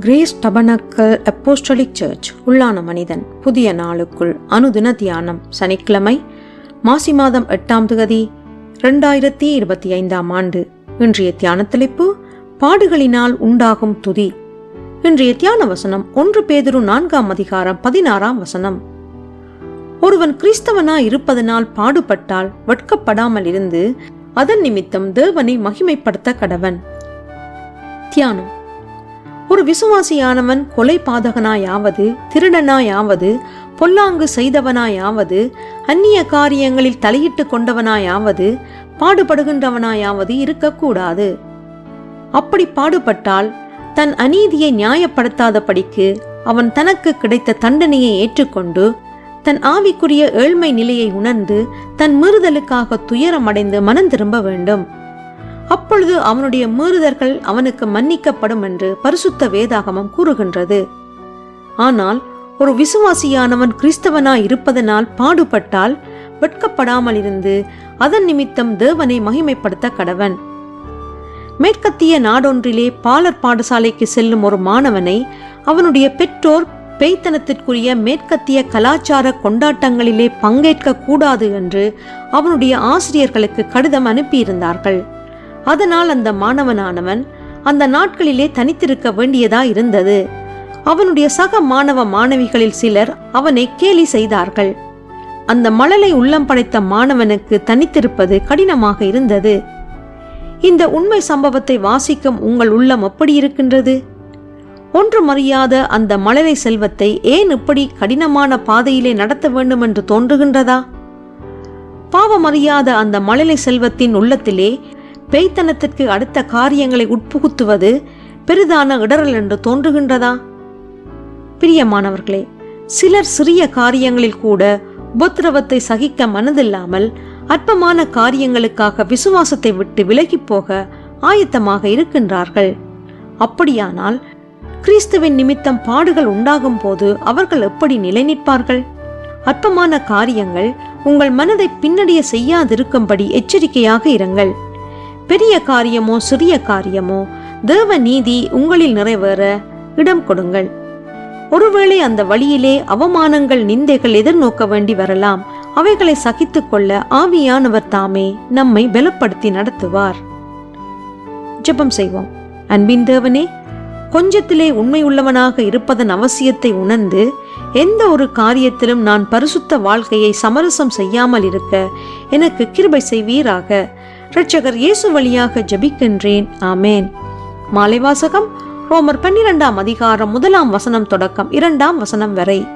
Grace tabernacle apostolic search உள்ளான மனிதன். புதிய நாளுக்குள் அனுதின தியானம் சனிக்கிழமை மாசி மாதம் எட்டாம் தேதி ரெண்டாயிரத்தி இருபத்தி ஐந்தாம் ஆண்டு. இன்றைய தியான தலைப்பு பாடுகளினால் உண்டாகும் துதி. இன்றைய தியான வசனம் ஒன்று பேதுரு நான்காம் அதிகாரம் பதினாறாம் வசனம். ஒருவன் கிறிஸ்தவனா இருப்பதனால் பாடுபட்டால் வெட்கப்படாமல் இருந்து அதன் நிமித்தம் தேவனை மகிமைப்படுத்த கடவன். தியானம். ஒரு விசுவாசியானவன் கொலை பாதகனாயாவது திருடனாயாவது பொல்லாங்கு செய்தவனாயாவது அந்நிய காரியங்களில் தலையிட்டு கொண்டவனாயாவது பாடுபடுகின்றவனாயாவது இருக்கக்கூடாது. அப்படி பாடுபட்டால் தன் அநீதியை நியாயப்படுத்தாதபடிக்கு அவன் தனக்கு கிடைத்த தண்டனையை ஏற்றுக்கொண்டு தன் ஆவிக்குரிய ஏழ்மை நிலையை உணர்ந்து தன் மீறுதலுக்காக துயரமடைந்து மனம் திரும்ப வேண்டும். அப்பொழுது அவனுடைய மீறுதர்கள் அவனுக்கு மன்னிக்கப்படும் என்று பரிசுத்த வேதாகமம் கூறுகின்றது. ஆனால் ஒரு விசுவாசியானவன் கிறிஸ்தவனாய் இருப்பதனால் பாடுபட்டால் வெட்கப்படாமல் இருந்து அதன் நிமித்தம் தேவனை மகிமைப்படுத்த கடவன். மேற்கத்திய நாடொன்றிலே பாலர் பாடசாலைக்கு செல்லும் ஒரு மாணவனை அவனுடைய பெற்றோர் பேய்த்தனத்திற்குரிய மேற்கத்திய கலாச்சார கொண்டாட்டங்களிலே பங்கேற்க கூடாது என்று அவனுடைய ஆசிரியர்களுக்கு கடிதம் அனுப்பியிருந்தார்கள். அதனால் அந்த மாணவனானவன் அந்த நாட்களிலே தனித்திருக்க வேண்டியதா இருந்தது. அவனுடைய சக மாணவ மாணவிகளில் சிலர் அவனை கேலி செய்தார்கள். அந்த மழலை உள்ளம் படைத்த மாணவனுக்கு தனித்திருப்பது கடினமாக இருந்தது. இந்த உண்மை சம்பவத்தை வாசிக்கும் உங்கள் உள்ளம் எப்படி இருக்கின்றது? ஒன்று மறியாத அந்த மழலை செல்வத்தை ஏன் இப்படி கடினமான பாதையிலே நடத்த வேண்டும் என்று தோன்றுகின்றதா? பாவமறியாத அந்த மழலை செல்வத்தின் உள்ளத்திலே பேய்த்தனத்திற்கு அடுத்த காரியங்களை உட்புகுத்துவது பெரிதான இடரல் என்று தோன்றுகின்றதா? பிரியமானவர்களே சிலர் சிறிய காரியங்களில் கூட உபத்திரவத்தை சகிக்க மனதில்லாமல் அற்பமான காரியங்களுக்காக விசுவாசத்தை விட்டு விலகிப் போக ஆயத்தமாக இருக்கின்றார்கள். அப்படியானால் கிறிஸ்துவின் நிமித்தம் பாடுகள் உண்டாகும் போது அவர்கள் எப்படி நிலை நிற்பார்கள் அற்பமான காரியங்கள் உங்கள் மனதை பின்னடைய செய்யாதிருக்கும்படி எச்சரிக்கையாக இருங்கள். பெரிய காரியமோ சிறிய காரியமோ தேவ நீதி உங்களில் நிறைவேற இடம் கொடுங்கள். ஒருவேளை அந்த வழியிலே அவமானங்கள் நிந்தைகள் எதிர்நோக்க வேண்டி வரலாம். அவைகளை சகித்துக் கொள்ள ஆவியானவர் தாமே நம்மை பலப்படுத்தி நடத்துவார். ஜெபம் செய்வோம். அன்பின் தேவனே கொஞ்சத்திலே உண்மையுள்ளவனாக இருப்பதன் அவசியத்தை உணர்ந்து எந்த ஒரு காரியத்திலும் நான் பரிசுத்த வாழ்க்கையை சமரசம் செய்யாமல் இருக்க எனக்கு கிருபை செய்வீராக. இரட்சகர் இயேசு வழியாக ஜபிக்கின்றேன். ஆமேன். மாலை வாசகம் ரோமர் பன்னிரெண்டாம் அதிகாரம் முதலாம் வசனம் தொடக்கம் இரண்டாம் வசனம் வரை.